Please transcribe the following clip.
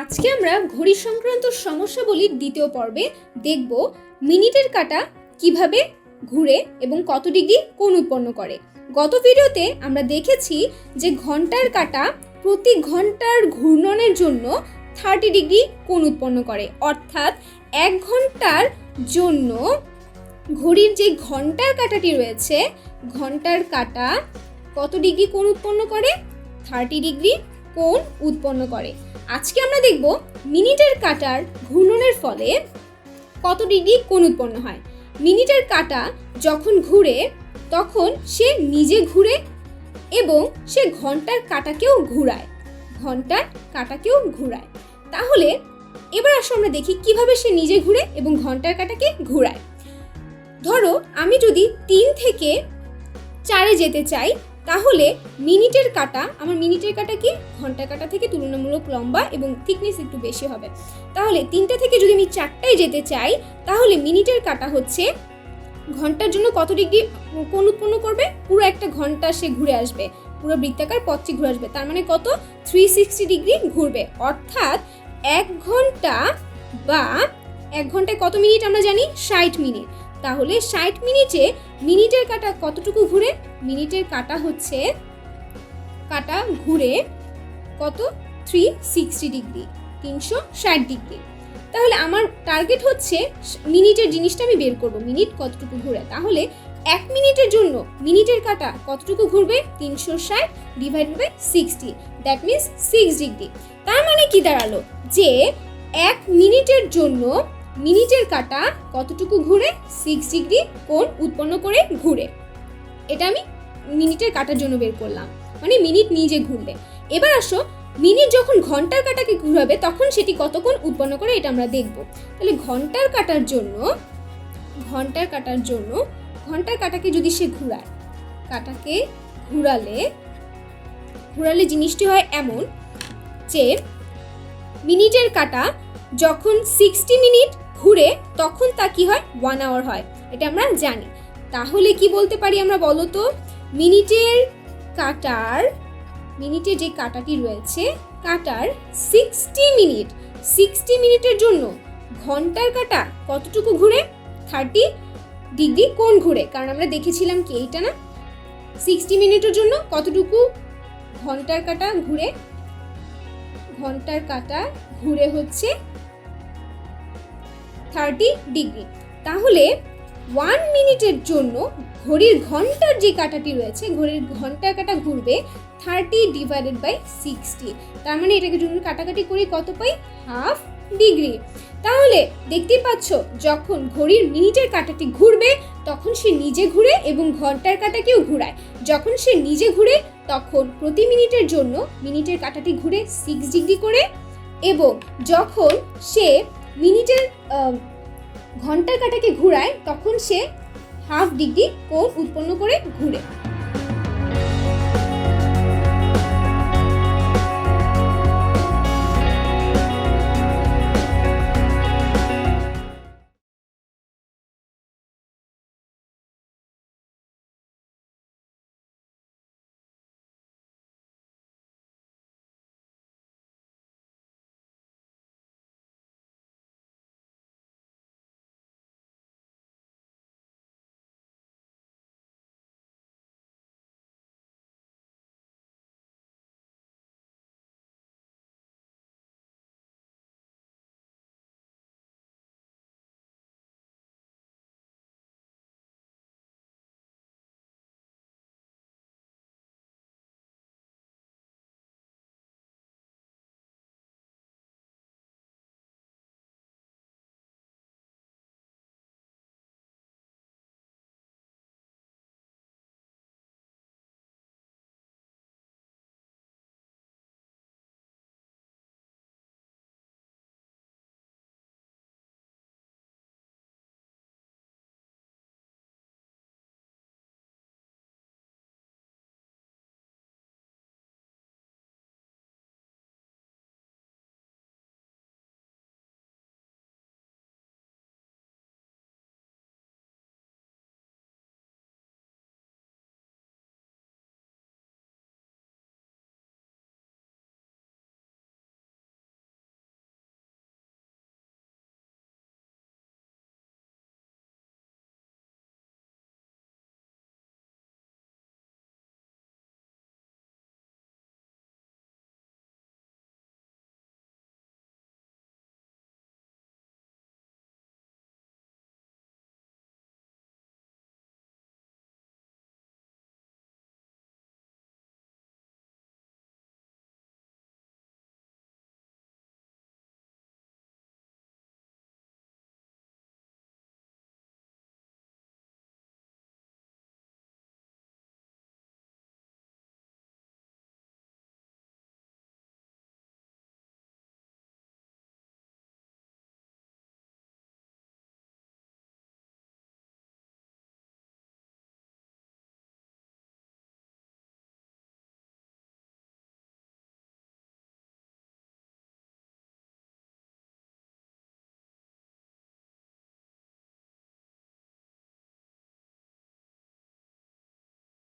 আজকে আমরা ঘড়ি সংক্রান্ত সমস্যাবলীর দ্বিতীয় পর্বে দেখব মিনিটের কাটা কীভাবে ঘুরে এবং কত ডিগ্রি কোণ উৎপন্ন করে। গত ভিডিওতে আমরা দেখেছি যে ঘণ্টার কাটা প্রতি ঘণ্টার ঘূর্ণনের জন্য থার্টি ডিগ্রি কোণ উৎপন্ন করে। অর্থাৎ এক ঘণ্টার জন্য ঘড়ির যে ঘণ্টার কাটাটি রয়েছে, ঘণ্টার কাটা কত ডিগ্রি কোণ উৎপন্ন করে? থার্টি ডিগ্রি কোণ উৎপন্ন করে। আজকে আমরা দেখব মিনিটের কাটার ঘূর্ণনের ফলে কত ডিগ্রি কোণ উৎপন্ন হয়। মিনিটের কাটা যখন ঘুরে, তখন সে নিজে ঘুরে এবং সে ঘণ্টার কাটাকেও ঘুরায়। ঘণ্টার কাটাকেও ঘুরায়। তাহলে এবার আসো আমরা দেখি কীভাবে সে নিজে ঘুরে এবং ঘণ্টার কাটাকে ঘুরায়। ধরো আমি যদি তিন থেকে চারে যেতে চাই তাহলে মিনিটের কাটা, আমার মিনিটের কাটা কি? ঘণ্টার কাটা থেকে তুলনামূলক লম্বা এবং থিকনেস একটু বেশি হবে। তাহলে তিনটা থেকে যদি আমি চারটায় যেতে চাই, তাহলে মিনিটের কাটা হচ্ছে ঘণ্টার জন্য কত ডিগ্রি কোণ উৎপন্ন করবে? পুরো একটা ঘণ্টা সে ঘুরে আসবে। পুরো বৃত্তাকার পথটি ঘুরে আসবে। তার মানে কত? থ্রি সিক্সটি ডিগ্রি ঘুরবে। অর্থাৎ এক ঘণ্টা বা এক ঘন্টায় কত মিনিট আমরা জানি? ষাট মিনিট। তাহলে ষাট মিনিটে মিনিটের কাটা কতটুকু ঘুরে? মিনিটের কাটা হচ্ছে, কাটা ঘুরে কত? থ্রি সিক্সটি ডিগ্রি তিনশো ষাট ডিগ্রি তাহলে আমার টার্গেট হচ্ছে মিনিটের জিনিসটা আমি বের করব, মিনিট কতটুকু ঘুরে? তাহলে এক মিনিটের জন্য মিনিটের কাটা কতটুকু ঘুরবে? তিনশো ষাট divide by sixty that means six degree তার মানে কি দাঁড়াল? যে এক মিনিটের জন্য মিনিটের কাটা কতটুকু ঘুরে? সিক্স ডিগ্রি কোণ উৎপন্ন করে ঘুরে। এটা আমি মিনিটের কাটার জন্য বের করলাম। মানে মিনিট নিজে ঘুরবে। এবার আসো, মিনিট যখন ঘণ্টার কাটাকে ঘুরাবে, তখন সেটি কতক্ষণ উৎপন্ন করে এটা আমরা দেখব। তাহলে ঘণ্টার কাটার জন্য, ঘণ্টার কাটার জন্য, ঘণ্টার কাটাকে যদি সে ঘুরায়, কাটাকে ঘুরালে ঘুরালে জিনিসটি হয় এমন যে, মিনিটের কাটা যখন সিক্সটি মিনিট ঘুরে, তখন তা কি হয়? ওয়ান আওয়ার হয়। এটা আমরা জানি। তাহলে কি বলতে পারি আমরা বলো তো? মিনিটের কাটার মিনিটে যে কাটাটি রয়েছে, কাটার সিক্সটি মিনিট। সিক্সটি মিনিটের জন্য ঘণ্টার কাটা কতটুকু ঘুরে? থার্টি ডিগ্রি কোণ ঘুরে। কারণ আমরা দেখেছিলাম কি এইটা না? সিক্সটি মিনিটের জন্য কতটুকু ঘণ্টার কাটা ঘুরে? ঘণ্টার কাটা ঘুরে হচ্ছে থার্টি ডিগ্রি। তাহলে ওয়ান মিনিটের জন্য ঘড়ির ঘণ্টার যে কাটাটি রয়েছে, ঘড়ির ঘণ্টার কাটা ঘুরবে থার্টি ডিভাইডেড বাই সিক্সটি তার মানে এটাকে যদি কাটাকাটি করি কত পাই? হাফ ডিগ্রি তাহলে দেখতেই পাচ্ছ, যখন ঘড়ির মিনিটের কাটাটি ঘুরবে, তখন সে নিজে ঘুরে এবং ঘণ্টার কাটাকেও ঘুরায়। যখন সে নিজে ঘুরে, তখন প্রতি মিনিটের জন্য মিনিটের কাটাটি ঘুরে সিক্স ডিগ্রি করে এবং যখন সে মিনিটের ঘণ্টার কাটাকে ঘুরায় তখন সে হাফ ডিগ্রি কোণ উৎপন্ন করে ঘুরে।